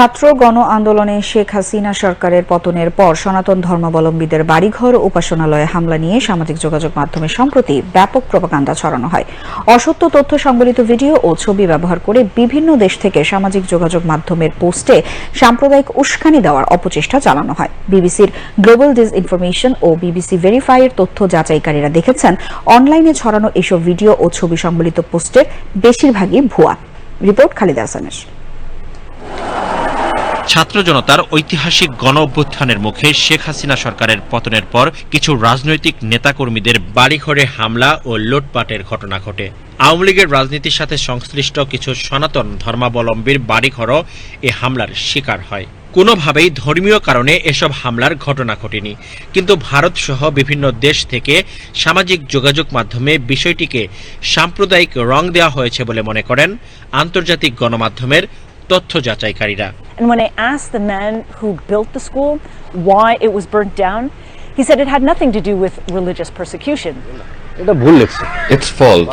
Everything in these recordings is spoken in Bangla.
ছাত্র গণ আন্দোলনে শেখ হাসিনা সরকারের পতনের পর সনাতন ধর্মাবলম্বীদের বাড়িঘর উপাসনালয়ে হামলা নিয়ে সামাজিক যোগাযোগ মাধ্যমে সম্প্রতি ব্যাপক প্রপাগান্ডা ছড়ানো হয়। অসত্য তথ্য সংবলিত ভিডিও ও ছবি ব্যবহার করে বিভিন্ন দেশ থেকে সামাজিক যোগাযোগ মাধ্যমের পোস্টে সাম্প্রদায়িক উস্কানি দেওয়ার অপচেষ্টা চালানো হয়। বিবিসির গ্লোবাল ডিস ইনফরমেশন ও বিবিসি ভেরিফাইয়ের তথ্য যাচাইকারীরা দেখেছেন, অনলাইনে ছড়ানো এসব ভিডিও ও ছবি সংবলিত পোস্টের বেশিরভাগই ভুয়া। রিপোর্ট খালিদা হাসানের। ছাত্র জনতার ঐতিহাসিক গণ অভ্যুত্থানের মুখে শেখ হাসিনা সরকারের পতনের পর কিছু রাজনৈতিক নেতাকর্মীদের বাড়িঘরে হামলা ও লুটপাটের ঘটনা ঘটে। আওয়ামী লীগের রাজনীতির সাথে সংশ্লিষ্ট কিছু সনাতন ধর্মাবলম্বীর বাড়িঘরও এ হামলার শিকার হয়। কোনোভাবেই ধর্মীয় কারণে এসব হামলার ঘটনা ঘটেনি। কিন্তু ভারত সহ বিভিন্ন দেশ থেকে সামাজিক যোগাযোগ মাধ্যমে বিষয়টিকে সাম্প্রদায়িক রং দেওয়া হয়েছে বলে মনে করেন আন্তর্জাতিক গণমাধ্যমের তথ্য যাচাইকারীরা। And when I asked the man who built the school why it was burnt down, he said it had nothing to do with religious persecution. এটা ভুল লেখছে It's false.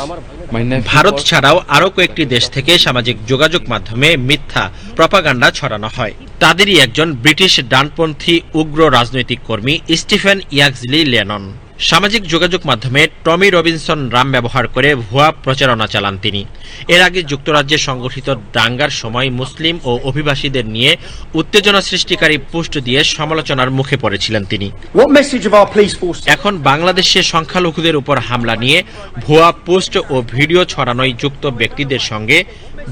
ভারত ছাড়াও আরও কয়েকটি দেশ থেকে সামাজিক যোগাযোগ মাধ্যমে মিথ্যা প্রপাগান্ডা ছড়ানো হয় তাদেরই একজন ব্রিটিশ ডানপন্থী উগ্র রাজনৈতিক কর্মী স্টিফেন ইয়াকজলি লেনন সামাজিক যোগাযোগ মাধ্যমে টমি রবিনসন রাম ব্যবহার করে ভুয়া প্রচারণা চালান তিনি। এর আগে যুক্তরাজ্যে সংগঠিত দাঙ্গার সময় মুসলিম ও অভিবাসীদের নিয়ে উত্তেজনা সৃষ্টিকারী পোস্ট দিয়ে সমালোচনার মুখে পড়েছিলেন তিনি। এখন বাংলাদেশে সংখ্যালঘুদের উপর হামলা নিয়ে ভুয়া পোস্ট ও ভিডিও ছড়ানোয় যুক্ত ব্যক্তিদের সঙ্গে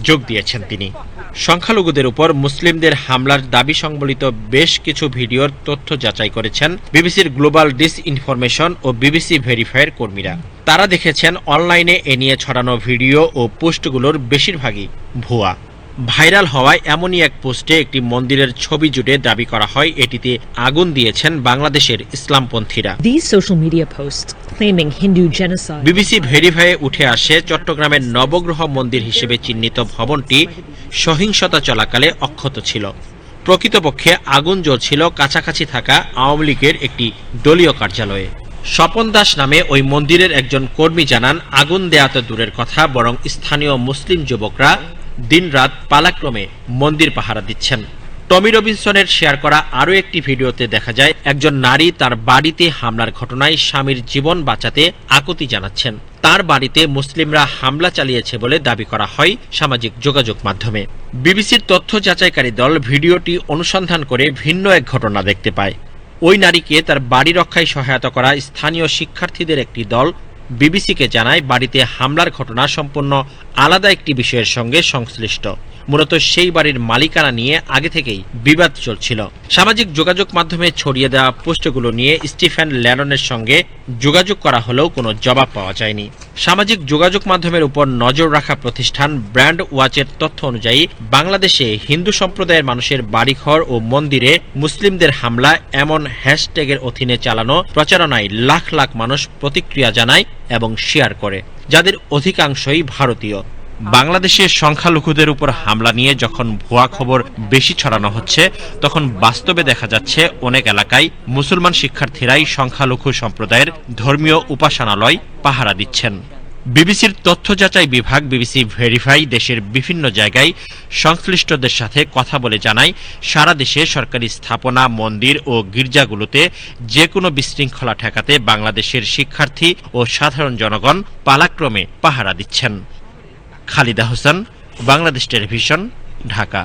যোগ দিয়েছেন তিনি। সংখ্যালঘুদের উপর মুসলিমদের হামলার দাবি সংবলিত বেশ কিছু ভিডিওর তথ্য যাচাই করেছেন বিবিসির গ্লোবাল ডিসইনফরমেশন ও বিবিসি ভেরিফায়ার কর্মীরা। তারা দেখেছেন, অনলাইনে এ নিয়ে ছড়ানো ভিডিও ও পোস্টগুলোর বেশিরভাগই ভুয়া। ভাইরাল হওয়ায় এমনই এক পোস্টে একটি মন্দিরের ছবি জুড়ে দাবি করা হয় এটিতে আগুন দিয়েছেন বাংলাদেশের ইসলামপন্থীরা। বিবিসি ভেরিফাইয়ে উঠে আসে চট্টগ্রামের নবগ্রহ মন্দির হিসেবে চিহ্নিত ভবনটি সহিংসতা চলাকালে অক্ষত ছিল। প্রকৃতপক্ষে আগুন জ্বলছিল কাছাকাছি থাকা আওয়ামী লীগের একটি দলীয় কার্যালয়ে। স্বপন দাস নামে ওই মন্দিরের একজন কর্মী জানান আগুন দেয়া তো দূরের কথা বরং স্থানীয় মুসলিম যুবকরা দিনরাত পালাক্রমে মন্দির পাহারা দিচ্ছেন। টমি রবিনসনের শেয়ার করা আরও একটি ভিডিওতে দেখা যায়, একজন নারী তার বাড়িতে হামলার ঘটনায় স্বামীর জীবন বাঁচাতে আকুতি জানাচ্ছেন। তার বাড়িতে মুসলিমরা হামলা চালিয়েছে বলে দাবি করা হয় সামাজিক যোগাযোগ মাধ্যমে। বিবিসির তথ্য যাচাইকারী দল ভিডিওটি অনুসন্ধান করে ভিন্ন এক ঘটনা দেখতে পায়। ওই নারীকে তার বাড়ি রক্ষায় সহায়তা করা স্থানীয় শিক্ষার্থীদের একটি দল বিবিসিকে জানায়, বাড়িতে হামলার ঘটনা সম্পূর্ণ আলাদা একটি বিষয়ের সঙ্গে সংশ্লিষ্ট। মূলত সেই বাড়ির মালিকানা নিয়ে আগে থেকেই বিবাদ চলছিল। সামাজিক যোগাযোগ মাধ্যমে ছড়িয়ে দেওয়া পোস্টগুলো নিয়ে স্টিফেন ল্যাননের সঙ্গে যোগাযোগ করা হলেও কোনো জবাব পাওয়া যায়নি। সামাজিক যোগাযোগ মাধ্যমের উপর নজর রাখা প্রতিষ্ঠান ব্র্যান্ড ওয়াচের তথ্য অনুযায়ী, বাংলাদেশে হিন্দু সম্প্রদায়ের মানুষের বাড়িঘর ও মন্দিরে মুসলিমদের হামলা এমন হ্যাশট্যাগের অধীনে চালানো প্রচারণায় লাখ লাখ মানুষ প্রতিক্রিয়া জানায় এবং শেয়ার করে, যাদের অধিকাংশই ভারতীয়। বাংলাদেশের সংখ্যালঘুদের উপর হামলা নিয়ে যখন ভুয়া খবর বেশি ছড়ানো হচ্ছে, তখন বাস্তবে দেখা যাচ্ছে অনেক এলাকায় মুসলমান শিক্ষার্থীরাই সংখ্যালঘু সম্প্রদায়ের ধর্মীয় উপাসনালয় পাহারা দিচ্ছেন। বিবিসির তথ্য যাচাই বিভাগ, বিবিসি ভেরিফাই দেশের বিভিন্ন জায়গায় সংশ্লিষ্টদের সাথে কথা বলে জানায়, সারা দেশে সরকারি স্থাপনা, মন্দির ও গির্জাগুলোতে যে কোনো বিশৃঙ্খলা ঠেকাতে বাংলাদেশের শিক্ষার্থী ও সাধারণ জনগণ পালাক্রমে পাহারা দিচ্ছেন। খালিদা হোসেন, বাংলাদেশ টেলিভিশন, ঢাকা।